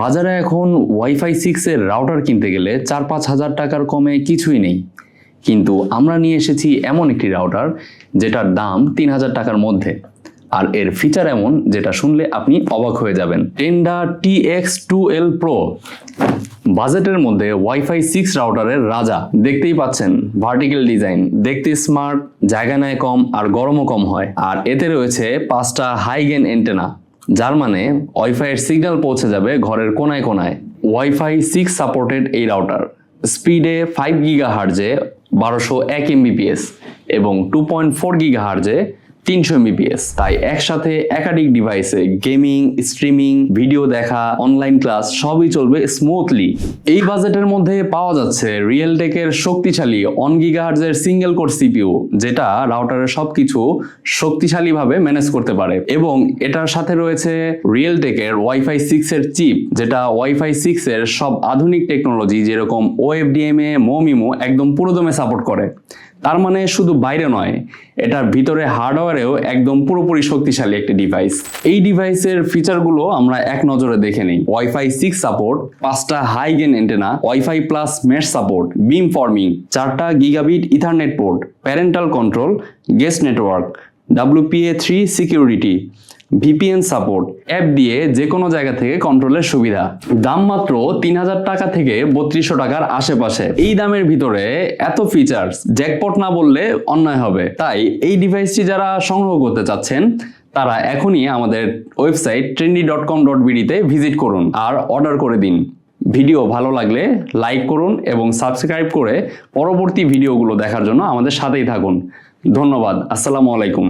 বাজারে এখন ওয়াইফাই সিক্সের রাউটার কিনতে গেলে চার পাঁচ হাজার টাকার কমে কিছুই নেই। কিন্তু আমরা নিয়ে এসেছি এমন একটি রাউটার যেটার দাম তিন হাজার টাকার মধ্যে। আর এর ফিচার এমন যেটা শুনলে আপনি অবাক হয়ে যাবেন। Tenda T X two L pro বাজেটের মধ্যে ওয়াইফাই সিক্স রাউটারের রাজা। দেখতেই পাচ্ছেন ভার্টিক্যাল ডিজাইন দেখতে স্মার্ট জায়গা নেয় কম আর গরমও কম হয়। আর এতে রয়েছে পাঁচটা হাইগেন এন্টেনা যার মানে ওয়াইফাইয়ের সিগন্যাল পৌঁছে যাবে ঘরের কোনায় কোনায়। ওয়াইফাই সিক্স সাপোর্টেড এই রাউটার স্পিডে ফাইভ গিগা হার্জে বারোশো এক এমবিপিএস এবং টু পয়েন্ট ফোর গিগা হার্জে তিনশো এমবিপিএস তাই একসাথে একাধিক ডিভাইসে গেমিং স্ট্রিমিং ভিডিও দেখা অনলাইন ক্লাস সবই চলবে স্মুথলি এই বাজেটের মধ্যে পাওয়া যাচ্ছে রিয়েলটেকের শক্তিশালী অন গিগাহার্জের সিঙ্গেল কোর সিপিইউ যেটা রাউটারের সবকিছু শক্তিশালীভাবে ম্যানেজ করতে পারে। এবং এটার সাথে রয়েছে রিয়েলটেকের ওয়াইফাই সিক্স এর চিপ যেটা ওয়াইফাই সিক্স এর সব আধুনিক টেকনোলজি যেরকম ওএফডিএমএ মোমিমো একদম পুরোদমে সাপোর্ট করে। তার মানে শুধু বাইরে নয়, এটার ভিতরে হার্ডওয়্যারেও একদম পুরোপুরি শক্তিশালী একটি ডিভাইস এই ডিভাইসের ফিচারগুলো আমরা এক নজরে দেখে নিই। ওয়াইফাই সিক্স সাপোর্ট পাঁচটা high gain antenna wifi plus mesh support beam forming চারটা gigabit ethernet port parental control guest network WPA three security VPN support app দিয়ে যে কোনো জায়গা থেকে কন্ট্রোলের সুবিধা। দাম মাত্র তিন হাজার টাকা থেকে বত্রিশশো টাকার আশেপাশে। এই দামের ভিতরে এত ফিচার্স জ্যাকপট না বললে অন্যায় হবে। তাই এই ডিভাইসটি যারা সংগ্রহ করতে চাচ্ছেন, তারা এখনই আমাদের website trendy dot com dot বিডিতে visit করুন আর অর্ডার করে দিন। ভিডিও ভালো লাগলে লাইক করুন এবং সাবস্ক্রাইব করে পরবর্তী ভিডিওগুলো দেখার জন্য আমাদের সাথেই থাকুন। ধন্যবাদ, আসসালামু আলাইকুম।